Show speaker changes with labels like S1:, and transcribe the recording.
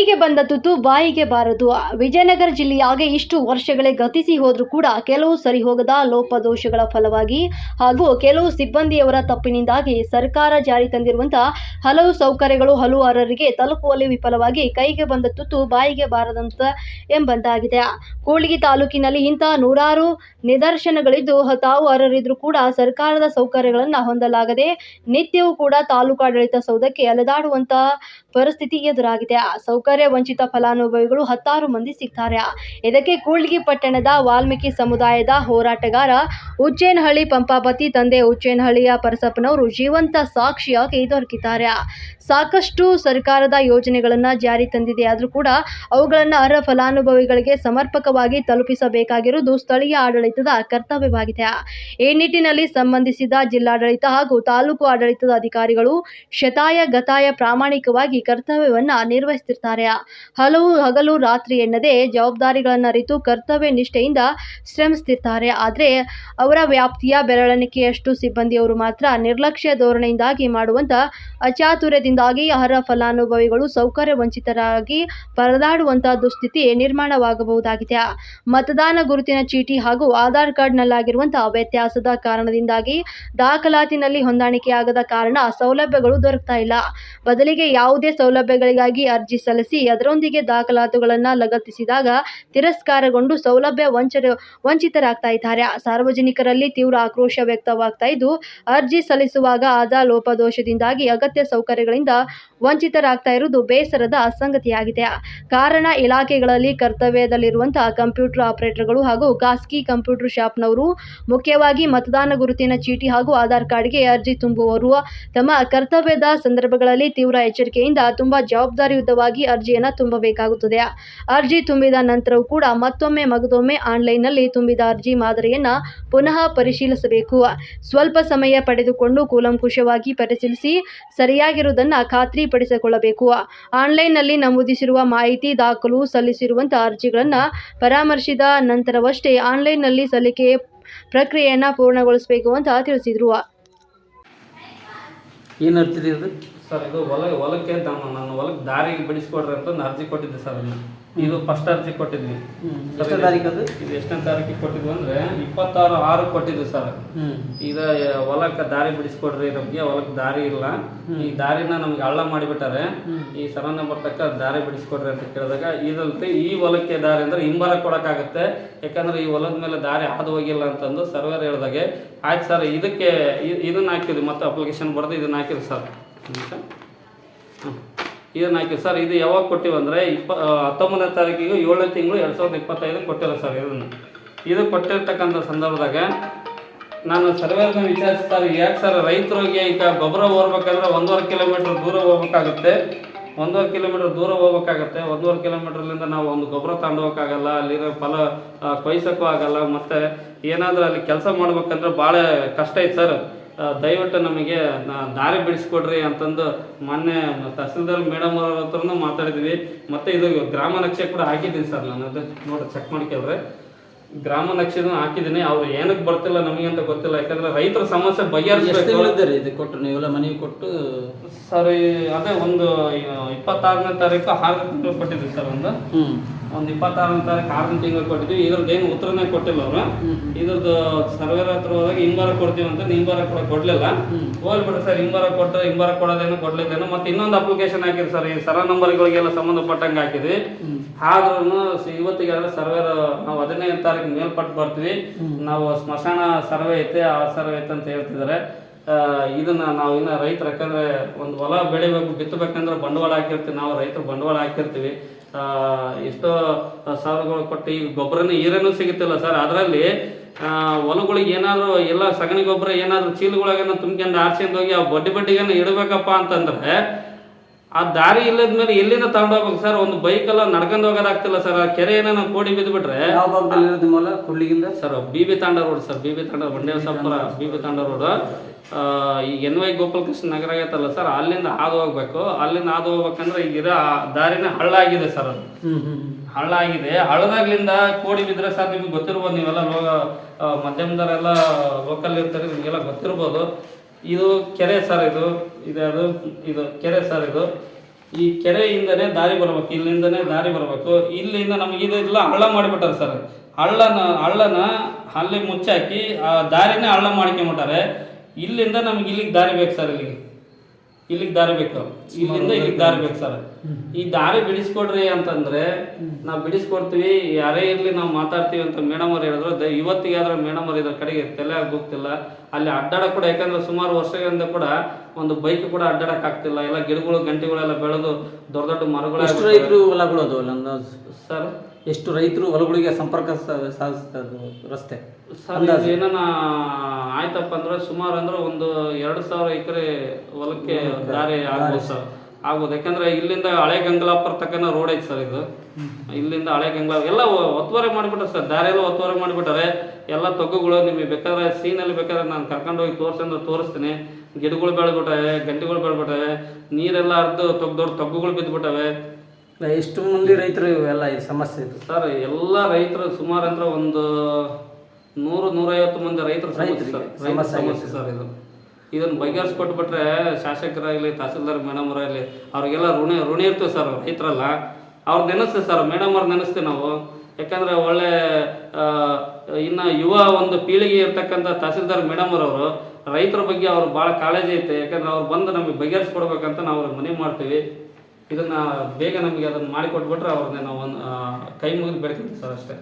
S1: ಕೈಗೆ ಬಂದ ತುತ್ತು ಬಾಯಿಗೆ ಬಾರದು. ವಿಜಯನಗರ ಜಿಲ್ಲೆಯಾಗೆ ಇಷ್ಟು ವರ್ಷಗಳೇ ಗತಿಸಿ ಹೋದರೂ ಕೂಡ ಕೆಲವು ಸರಿ ಹೋಗದ ಲೋಪದೋಷಗಳ ಫಲವಾಗಿ ಹಾಗೂ ಕೆಲವು ಸಿಬ್ಬಂದಿಯವರ ತಪ್ಪಿನಿಂದಾಗಿ ಸರ್ಕಾರ ಜಾರಿ ತಂದಿರುವಂತಹ ಹಲವು ಸೌಕರ್ಯಗಳು ಹಲವು ಅರ್ಹರಿಗೆ ತಲುಪುವಲ್ಲಿ ವಿಫಲವಾಗಿ ಕೈಗೆ ಬಂದ ತುತ್ತು ಬಾಯಿಗೆ ಬಾರದಂತ ಎಂಬಂತಾಗಿದೆ. ಕೂಡ್ಲಿಗಿ ತಾಲೂಕಿನಲ್ಲಿ ಇಂತಹ ನೂರಾರು ನಿದರ್ಶನಗಳಿದ್ದು ತಾವು ಅರರಿದ್ರು ಕೂಡ ಸರ್ಕಾರದ ಸೌಕರ್ಯಗಳನ್ನು ಹೊಂದಲಾಗದೆ ನಿತ್ಯವೂ ಕೂಡ ತಾಲೂಕಾಡಳಿತ ಸೌಧಕ್ಕೆ ಅಲೆದಾಡುವಂತಹ ಪರಿಸ್ಥಿತಿ ಎದುರಾಗಿದೆ. ಸೌಕರ್ಯ ವಂಚಿತ ಫಲಾನುಭವಿಗಳು ಹತ್ತಾರು ಮಂದಿ ಸಿಗ್ತಾರೆ. ಇದಕ್ಕೆ ಕೂಡ್ಲಿಗಿ ಪಟ್ಟಣದ ವಾಲ್ಮೀಕಿ ಸಮುದಾಯದ ಹೋರಾಟಗಾರ ಉಚ್ಚೇನಹಳ್ಳಿ ಪಂಪಾಪತಿ ತಂದೆ ಉಚ್ಚೇನಹಳ್ಳಿಯ ಪರಸಪ್ಪನವರು ಜೀವಂತ ಸಾಕ್ಷಿಯಾಗಿ ದೊರಕಿದ್ದಾರೆ. ಸಾಕಷ್ಟು ಸರ್ಕಾರದ ಯೋಜನೆಗಳನ್ನು ಜಾರಿ ತಂದಿದೆ. ಆದರೂ ಕೂಡ ಅವುಗಳನ್ನು ಅರ್ಹ ಫಲಾನುಭವಿಗಳಿಗೆ ಸಮರ್ಪಕವಾಗಿ ತಲುಪಿಸಬೇಕಾಗಿರುವುದು ಸ್ಥಳೀಯ ಆಡಳಿತದ ಕರ್ತವ್ಯವಾಗಿದೆ. ಈ ನಿಟ್ಟಿನಲ್ಲಿ ಸಂಬಂಧಿಸಿದ ಜಿಲ್ಲಾಡಳಿತ ಹಾಗೂ ತಾಲೂಕು ಆಡಳಿತದ ಅಧಿಕಾರಿಗಳು ಶತಾಯ ಗತಾಯ ಪ್ರಾಮಾಣಿಕವಾಗಿ ಕರ್ತವ್ಯವನ್ನ ನಿರ್ವಹಿಸುತ್ತಿರ್ತಾರೆ ಹಲವು ಹಗಲು ರಾತ್ರಿ ಎನ್ನದೇ ಜವಾಬ್ದಾರಿಗಳನ್ನು ಅರಿತು ಕರ್ತವ್ಯ ನಿಷ್ಠೆಯಿಂದ ಶ್ರಮಿಸುತ್ತಿರ್ತಾರೆ ಆದರೆ ಅವರ ವ್ಯಾಪ್ತಿಯ ಬೆರಳೆಣಿಕೆಯಷ್ಟು ಸಿಬ್ಬಂದಿಯವರು ಮಾತ್ರ ನಿರ್ಲಕ್ಷ್ಯ ಧೋರಣೆಯಿಂದಾಗಿ ಮಾಡುವಂತ ಅಚಾತುರ್ಯದಿಂದಾಗಿ ಅರ್ಹ ಫಲಾನುಭವಿಗಳು ಸೌಕರ್ಯ ವಂಚಿತರಾಗಿ ಪರದಾಡುವಂತಹ ದುಸ್ಥಿತಿ ನಿರ್ಮಾಣವಾಗಬಹುದಾಗಿದೆ. ಮತದಾನ ಗುರುತಿನ ಚೀಟಿ ಹಾಗೂ ಆಧಾರ್ ಕಾರ್ಡ್ನಲ್ಲಾಗಿರುವಂತಹ ವ್ಯತ್ಯಾಸದ ಕಾರಣದಿಂದಾಗಿ ದಾಖಲಾತಿನಲ್ಲಿ ಹೊಂದಾಣಿಕೆಯಾಗದ ಕಾರಣ ಸೌಲಭ್ಯಗಳು ದೊರಕ್ತಾ ಇಲ್ಲ. ಬದಲಿಗೆ ಯಾವುದೇ ಸೌಲಭ್ಯಗಳಿಗಾಗಿ ಅರ್ಜಿ ಸಲ್ಲಿಸಿ ಅದರೊಂದಿಗೆ ದಾಖಲಾತುಗಳನ್ನು ಲಗತ್ತಿಸಿದಾಗ ತಿರಸ್ಕಾರಗೊಂಡು ಸೌಲಭ್ಯ ವಂಚರ ವಂಚಿತರಾಗ್ತಾ ಇದ್ದಾರೆ. ಸಾರ್ವಜನಿಕರಲ್ಲಿ ತೀವ್ರ ಆಕ್ರೋಶ ವ್ಯಕ್ತವಾಗ್ತಾ ಇದ್ದು, ಅರ್ಜಿ ಸಲ್ಲಿಸುವಾಗ ಆದ ಲೋಪದೋಷದಿಂದಾಗಿ ಅಗತ್ಯ ಸೌಕರ್ಯಗಳಿಂದ ವಂಚಿತರಾಗ್ತಾ ಇರುವುದು ಬೇಸರದ ಸಂಗತಿಯಾಗಿದೆ. ಕಾರಣ ಇಲಾಖೆಗಳಲ್ಲಿ ಕರ್ತವ್ಯದಲ್ಲಿರುವಂತಹ ಕಂಪ್ಯೂಟರ್ ಆಪರೇಟರ್ಗಳು ಹಾಗೂ ಖಾಸಗಿ ಕಂಪ್ಯೂಟರ್ ಶಾಪ್ನವರು ಮುಖ್ಯವಾಗಿ ಮತದಾನ ಗುರುತಿನ ಚೀಟಿ ಹಾಗೂ ಆಧಾರ್ ಕಾರ್ಡ್ಗೆ ಅರ್ಜಿ ತುಂಬುವವರು. ತಮ್ಮ ಕರ್ತವ್ಯದ ಸಂದರ್ಭಗಳಲ್ಲಿ ತೀವ್ರ ಎಚ್ಚರಿಕೆಯಿಂದ ತುಂಬಾ ಜವಾಬ್ದಾರಿಯುತವಾಗಿ ಅರ್ಜಿಯನ್ನು ತುಂಬಬೇಕಾಗುತ್ತದೆ. ಅರ್ಜಿ ತುಂಬಿದ ನಂತರವೂ ಕೂಡ ಮತ್ತೊಮ್ಮೆ ಮಗದೊಮ್ಮೆ ಆನ್ಲೈನ್ನಲ್ಲಿ ತುಂಬಿದ ಅರ್ಜಿ ಮಾದರಿಯನ್ನು ಪುನಃ ಪರಿಶೀಲಿಸಬೇಕು. ಸ್ವಲ್ಪ ಸಮಯ ಪಡೆದುಕೊಂಡು ಕೂಲಂಕುಷವಾಗಿ ಪರಿಶೀಲಿಸಿ ಸರಿಯಾಗಿರುವುದನ್ನು ಖಾತ್ರಿಪಡಿಸಿಕೊಳ್ಳಬೇಕು. ಆನ್ಲೈನ್ನಲ್ಲಿ ನಮೂದಿಸಿರುವ ಮಾಹಿತಿ ದಾಖಲು ಸಲ್ಲಿಸಿರುವಂತಹ ಅರ್ಜಿಗಳನ್ನು ಪರಾಮರ್ಶಿದ ನಂತರವಷ್ಟೇ ಆನ್ಲೈನ್ನಲ್ಲಿ ಸಲ್ಲಿಕೆ ಪ್ರಕ್ರಿಯೆಯನ್ನು ಪೂರ್ಣಗೊಳಿಸಬೇಕು ಅಂತ ತಿಳಿಸಿದರು.
S2: ಏನು ಅರ್ಜಿರಿ ಇದು
S3: ಸರ್ ಇದು ಹೊಲ ಹೊಲಕ್ಕೆ ನಮ್ಮ ನನ್ನ ಹೊಲಕ್ಕೆ ದಾರಿಗೆ ಬಿಡಿಸ್ಕೊಡ್ರಿ ಅಂತ ಒಂದು ಅರ್ಜಿ ಕೊಟ್ಟಿದ್ದೆ ಸರ್ ಅದನ್ನ. ಇದು ಫಸ್ಟ್ ಅರ್ಜಿ ಕೊಟ್ಟಿದ್ವಿ.
S2: ತಾರೀಕು ಅದು?
S3: ಇದು ಎಷ್ಟನೇ ತಾರೀಕಿಗೆ ಕೊಟ್ಟಿದ್ವಿ ಅಂದ್ರೆ ಇಪ್ಪತ್ತಾರು ಆರು ಕೊಟ್ಟಿದ್ವಿ ಸರ್.
S2: ಇದು
S3: ಈಗ ಹೊಲಕ್ಕೆ ದಾರಿ ಬಿಡಿಸ್ಕೊಡ್ರಿ ನಮ್ಗೆ ಹೊಲಕ್ಕೆ ದಾರಿ ಇಲ್ಲ. ಈ ದಾರಿನ ನಮ್ಗೆ ಹಳ್ಳ ಮಾಡಿಬಿಟ್ಟಾರೆ. ಈ ಸರ ನಂಬರ್ ತಕ್ಕ ದಾರಿ ಬಿಡಿಸ್ಕೊಡ್ರಿ ಅಂತ ಕೇಳಿದಾಗ ಇದಲ್ತೆ ಈ ಹೊಲಕ್ಕೆ ದಾರಿ ಅಂದ್ರೆ ಹಿಂಬರ ಕೊಡಕ್ಕಾಗತ್ತೆ. ಯಾಕಂದ್ರೆ ಈ ಹೊಲದ ಮೇಲೆ ದಾರಿ ಹಾದು ಹೋಗಿಲ್ಲ ಅಂತಂದು ಸರ್ವರ್ ಹೇಳಿದಾಗೆ ಆಯ್ತು ಸರ್ ಇದಕ್ಕೆ ಇದನ್ನ ಹಾಕಿದ್ವಿ ಮತ್ತೆ ಅಪ್ಲಿಕೇಶನ್ ಬರ್ದು ಇದನ್ನ ಹಾಕಿದ್ವಿ ಸರ್. ನಿಮಿಷ. ಹ್ಮ್. ಇದನ್ನ ಸರ್? ಇದು ಯಾವಾಗ ಕೊಟ್ಟಿವಂದರೆ ಇಪ್ಪ ಹತ್ತೊಂಬತ್ತನೇ ತಾರೀಕಿಗೆ ಏಳನೇ ತಿಂಗಳು ಎರಡು ಸಾವಿರದ ಇಪ್ಪತ್ತೈದು ಕೊಟ್ಟಿಲ್ಲ ಸರ್ ಇದನ್ನು. ಇದು ಕೊಟ್ಟಿರ್ತಕ್ಕಂಥ ಸಂದರ್ಭದಾಗ ನಾನು ಸರ್ವೇರ್ನ ವಿಚಾರಿಸ್ತಾರೆ ಯಾಕೆ ಸರ್? ರೈತರಿಗೆ ಈಗ ಗೊಬ್ಬರ ಹೋಗ್ಬೇಕಂದ್ರೆ ಒಂದೂವರೆ ಕಿಲೋಮೀಟರ್ ದೂರ ಹೋಗ್ಬೇಕಾಗುತ್ತೆ. ಒಂದೂವರೆ ಕಿಲೋಮೀಟರ್ ದೂರ ಹೋಗ್ಬೇಕಾಗತ್ತೆ. ಒಂದೂವರೆ ಕಿಲೋಮೀಟ್ರ್ಲಿಂದ ನಾವು ಒಂದು ಗೊಬ್ಬರ ತಗೊಂಡು ಹೋಗಕ್ಕಾಗಲ್ಲ ಅಲ್ಲಿರೋ ಫಲ ಕೊಯ್ಸೋಕ್ಕೂ ಆಗಲ್ಲ. ಮತ್ತೆ ಏನಾದರೂ ಅಲ್ಲಿ ಕೆಲಸ ಮಾಡ್ಬೇಕಂದ್ರೆ ಭಾಳ ಕಷ್ಟ ಐತೆ ಸರ್. ದಯವಿಟ್ಟು ನಮಗೆ ದಾರಿ ಬಿಡಿಸ್ಕೊಡ್ರಿ ಅಂತಂದು ಮೊನ್ನೆ ತಹಸೀಲ್ದಾರ್ ಮೇಡಮ್ ಅವ್ರ ಹತ್ರನೂ ಮಾತಾಡಿದ್ವಿ. ಮತ್ತೆ ಇದು ಗ್ರಾಮ ನಕ್ಷೆ ಕೂಡ ಹಾಕಿದ್ದೀನಿ ಸರ್ ನಾನು. ಅದು ನೋಡಿ ಚೆಕ್ ಮಾಡ್ಕೊಳ್ರಿ ಗ್ರಾಮ ನಕ್ಷೆನೂ ಹಾಕಿದ್ದೀನಿ. ಅವ್ರು ಏನಕ್ಕೆ ಬರ್ತಿಲ್ಲ ನಮಗೆ ಅಂತ ಗೊತ್ತಿಲ್ಲ. ಯಾಕಂದ್ರೆ ರೈತರ ಸಮಸ್ಯೆ ಬಗೆಹರಿಸಬೇಕು.
S2: ಇದು ಕೊಟ್ಟರು ನೀವೆಲ್ಲ ಮನೆಗೆ ಕೊಟ್ಟು?
S3: ಸರ್ ಅದೇ ಒಂದು ಇಪ್ಪತ್ತಾರನೇ ತಾರೀಕು ಆರು ಕೊಟ್ಟಿದ್ವಿ ಸರ್ ಒಂದು.
S2: ಹ್ಞೂ
S3: ಒಂದು ಇಪ್ಪತ್ತಾರನೇ ತಾರೀಕು ಆರನೇ ತಿಂಗಳು ಕೊಟ್ಟಿದ್ವಿ. ಇದ್ರದ್ದು ಏನು ಉತ್ತರನೇ ಕೊಟ್ಟಿಲ್ಲ ಅವರು. ಇದ್ರದ್ದು ಸರ್ವೇರ್ ಹತ್ರ ಹೋದಾಗ ಹಿಂಬಾರ ಕೊಡ್ತೀವಿ ಅಂತ ಹಿಂಬಾರ ಕೂಡ ಕೊಡ್ಲಿಲ್ಲ. ಹೋಗ್ಬಿಡ್ರಿ ಸರ್ ಹಿಂಬಾರ ಕೊಟ್ಟು ಹಿಂಬಾರ ಕೊಡೋದೇನು ಕೊಡ್ಲಿದ್ದೇನು ಮತ್ತೆ ಇನ್ನೊಂದು ಅಪ್ಲಿಕೇಶನ್ ಹಾಕಿದ್ರು ಸರ್. ಈ ಸರ ನಂಬರ್ಗಳಿಗೆಲ್ಲ ಸಂಬಂಧಪಟ್ಟಂಗೆ ಹಾಕಿದ್ವಿ. ಆದ್ರೂ ಇವತ್ತಿಗೆ ಸರ್ವೇರ್ ನಾವು ಹದಿನೈದು ತಾರೀಕು ಮೇಲ್ಪಟ್ಟು ಬರ್ತೀವಿ. ನಾವು ಸ್ಮಶಾನ ಸರ್ವೆ ಐತೆ ಆ ಸರ್ವೆ ಐತೆ ಅಂತ ಹೇಳ್ತಿದ್ದಾರೆ. ಇದನ್ನ ನಾವು ಇನ್ನು ರೈತರು ಯಾಕಂದರೆ ಒಂದು ಹೊಲ ಬೆಳಿಬೇಕು ಬಿತ್ತಬೇಕಂದ್ರೆ ಬಂಡವಾಳ ಹಾಕಿರ್ತೀವಿ. ನಾವು ರೈತರು ಬಂಡವಾಳ ಹಾಕಿರ್ತೀವಿ. ಎಷ್ಟೋ ಸಾಲಗಳು ಕೊಟ್ಟು ಈಗ ಗೊಬ್ಬರನೇ ಈರೇನೂ ಸಿಗುತ್ತಿಲ್ಲ ಸರ್. ಅದರಲ್ಲಿ ಹೊಲಗಳಿಗೆ ಏನಾದರೂ ಎಲ್ಲ ಸಗಣಿ ಗೊಬ್ಬರ ಏನಾದರೂ ಚೀಲಗಳಾಗ ತುಂಬ್ಕೊಂಡು ಆರ್ಸ್ಕೊಂಡು ಹೋಗಿ ಆ ಬಡ್ಡಿ ಬಡ್ಡಿಗನ್ನ ಇಡಬೇಕಪ್ಪ ಅಂತಂದ್ರೆ ಆ ದಾರಿ ಇಲ್ಲದ ಮೇಲೆ ಎಲ್ಲಿಂದ ತಗೊಂಡು ಹೋಗ್ಬೇಕು ಸರ್? ಒಂದು ಬೈಕ್ ಎಲ್ಲ ನಡ್ಕೊಂಡು ಹೋಗೋದಾಗ್ತಿಲ್ಲ ಸರ್. ಆ ಕೆರೆ ಏನೇನೋ ಕೋಡಿ ಬಿದ್ದು ಬಿಟ್ರೆ
S2: ಯಾವ ಭಾಗದಲ್ಲಿ ಇರೋದು ನಿಮ್ಮ ಕುಡ್ಲಿಗಿಂದ
S3: sir B B Tanda road sir. B B Tanda Bande Sapura B B Tanda road. ಈ ಎನ್ ವೈ ಗೋಪಾಲಕೃಷ್ಣ ನಗರ ಆಗೈತಲ್ಲ ಸರ್ ಅಲ್ಲಿಂದ ಹಾದು ಹೋಗ್ಬೇಕು. ಅಲ್ಲಿಂದ ಹಾದು ಹೋಗ್ಬೇಕಂದ್ರೆ ಈಗ ಇರೋ ಆ ದಾರಿನ ಹಳ್ಳ ಆಗಿದೆ ಸರ್ ಅದು. ಹಳ್ಳ ಆಗಿದೆ ಹಳ್ಳದಾಗ್ಲಿಂದ ಕೋಡಿ ಬಿದ್ರೆ ಸರ್ ನಿಮ್ಗೆ ಗೊತ್ತಿರ್ಬೋದು ನೀವೆಲ್ಲ ಲೋ ಮಧ್ಯಮದವರೆಲ್ಲ ಲೋಕಲ್ ಇರ್ತಾರೆ ನಿಮಗೆಲ್ಲ ಗೊತ್ತಿರ್ಬೋದು. ಇದು ಕೆರೆ ಸರ್ ಇದು. ಇದು ಅದು ಇದು ಕೆರೆ ಸರ್ ಇದು. ಈ ಕೆರೆಯಿಂದನೇ ದಾರಿ ಬರ್ಬೇಕು ಇಲ್ಲಿಂದನೇ ದಾರಿ ಬರ್ಬೇಕು. ಇಲ್ಲಿಂದ ನಮಗೆ ಇಲ್ಲ ಹಳ್ಳ ಮಾಡಿಬಿಟ್ಟಾರೆ ಸರ್. ಹಳ್ಳನ ಹಳ್ಳನ ಅಲ್ಲಿ ಮುಚ್ಚಾಕಿ ಆ ದಾರಿನೇ ಹಳ್ಳ ಮಾಡ್ಕೊಂಬಿಟ್ಟಾರೆ. ಇಲ್ಲಿಂದ ನಮ್ಗೆ ಇಲ್ಲಿಗೆ ದಾರಿ ಬೇಕು ಸರ್ ಇಲ್ಲಿಗೆ ಇಲ್ಲಿಗೆ ದಾರಿ ಬೇಕು. ಇಲ್ಲಿಂದ ಇಲ್ಲಿಗೆ ದಾರಿ ಬೇಕು ಸರ್. ಈ ದಾರಿ ಬಿಡಿಸ್ಕೊಡ್ರಿ ಅಂತಂದ್ರೆ ನಾವು ಬಿಡಿಸ್ಕೊಡ್ತೀವಿ. ಯಾರೇ ಇರ್ಲಿ ನಾವು ಮಾತಾಡ್ತೀವಿ ಅಂತ ಮೇಡಮ್ ಅವ್ರು ಹೇಳಿದ್ರು. ಇವತ್ತಿಗೆ ಆದ್ರೆ ಮೇಡಮ್ ಅವ್ರು ಇದ್ರ ಕಡೆಗೆ ತಲೆ ಹೋಗ್ತಿಲ್ಲ. ಅಲ್ಲಿ ಅಡ್ಡಾಡ ಕೂಡ ಯಾಕಂದ್ರೆ ಸುಮಾರು ವರ್ಷಗಳಿಂದ ಕೂಡ ಒಂದು ಬೈಕ್ ಕೂಡ ಅಡ್ಡಾಡಕ್ ಆಗ್ತಿಲ್ಲ. ಎಲ್ಲ ಗಿಡಗಳು ಗಂಟೆಗಳೆಲ್ಲ ಬೆಳೆದು ದೊಡ್ಡ ದೊಡ್ಡ
S2: ಎಷ್ಟು
S3: ಮರಗಳು
S2: ರೈತರು ಹೊಲಗಳು ಅದು? ಅಂದಾಜು
S3: ಸರ್?
S2: ಎಷ್ಟು ರೈತರು ಹೊಲಗಳಿಗೆ ಸಂಪರ್ಕ ಸಾಧಿಸ್ತದ ರಸ್ತೆ?
S3: ಸರ್ ಏನಾನ ಆಯ್ತಪ್ಪ ಅಂದ್ರೆ ಸುಮಾರು ಅಂದ್ರೆ ಒಂದು ಎರಡು ಸಾವಿರ ಎಕರೆ ಹೊಲಕ್ಕೆ ದಾರಿ ಆಗ್ಬೋದು ಸರ್. ಆಗ್ಬೋದು ಯಾಕಂದ್ರೆ ಇಲ್ಲಿಂದ ಹಳೆ ಗಂಗಲಾಪುರ ತಕ್ಕನ ರೋಡ್ ಐತೆ ಸರ್ ಇದು. ಇಲ್ಲಿಂದ ಹಳೆ ಗಂಗಲ ಎಲ್ಲ ಒತ್ತುವರೆ ಮಾಡಿಬಿಟ್ರೆ ಸರ್. ದಾರಿ ಎಲ್ಲ ಒತ್ತುವರಿ ಮಾಡಿಬಿಟ್ಟಾರೆ. ಎಲ್ಲ ತೊಗ್ಗುಗಳು ನಿಮಗೆ ಬೇಕಾದ್ರೆ ಸೀನಲ್ಲಿ ಬೇಕಾದ್ರೆ ನಾನು ಕರ್ಕೊಂಡು ಹೋಗಿ ತೋರಿಸಂದ್ರೆ ತೋರಿಸ್ತೀನಿ. ಗಿಡಗಳು ಬೆಳೆದ್ಬಿಟ್ಟವೆ ಗಂಟೆಗಳು ಬೆಳೆದ್ಬಿಟ್ಟವೆ ನೀರೆಲ್ಲ ಅರ್ಧ ತೊಗ್ ದೊಡ್ಡ ತೊಗ್ಗುಗಳು ಬಿದ್ದುಬಿಟ್ಟವೆ.
S2: ಎಷ್ಟು ಮಂದಿ ರೈತರು ಇವೆಲ್ಲ ಈ ಸಮಸ್ಯೆ ಇತ್ತು
S3: ಸರ್ ಎಲ್ಲ ರೈತರು ಸುಮಾರು ಅಂದ್ರೆ ಒಂದು ನೂರು ನೂರೈವತ್ತು ಮಂದಿ ರೈತರು. ಸಮಸ್ಯೆ ಸರ್ ಇದು. ಇದನ್ನು ಬಗೆಹರಿಸ್ಕೊಟ್ಬಿಟ್ರೆ ಶಾಸಕರಾಗಲಿ, ತಹಸೀಲ್ದಾರ್ ಮೇಡಮ್ ಅವರಾಗಲಿ ಅವ್ರಿಗೆಲ್ಲ ಋಣ ಋಣ ಇರ್ತೀವಿ ಸರ್ ರೈತರಲ್ಲ. ಅವ್ರು ನೆನೆಸ್ತೀವಿ ಸರ್, ಮೇಡಮ್ ಅವ್ರು ನೆನೆಸ್ತೀವಿ ನಾವು. ಯಾಕಂದ್ರೆ ಒಳ್ಳೆ ಇನ್ನು ಯುವ ಒಂದು ಪೀಳಿಗೆ ಇರ್ತಕ್ಕಂಥ ತಹಸೀಲ್ದಾರ್ ಮೇಡಮ್ ಅವರು ರೈತರ ಬಗ್ಗೆ ಅವ್ರು ಭಾಳ ಕಾಳಜಿ ಐತೆ. ಯಾಕಂದ್ರೆ ಅವ್ರು ಬಂದು ನಮಗೆ ಬಗೆಹರಿಸ್ಕೊಡ್ಬೇಕಂತ ನಾವು ಅವ್ರಿಗೆ ಮನವಿ ಮಾಡ್ತೀವಿ. ಇದನ್ನು ಬೇಗ ನಮಗೆ ಅದನ್ನು ಮಾಡಿಕೊಟ್ಬಿಟ್ರೆ ಅವ್ರನ್ನ ನಾವು ಒಂದು ಕೈ ಮುಗಿದು ಬೆಳ್ಕೊಂತೀವಿ ಸರ್ ಅಷ್ಟೇ.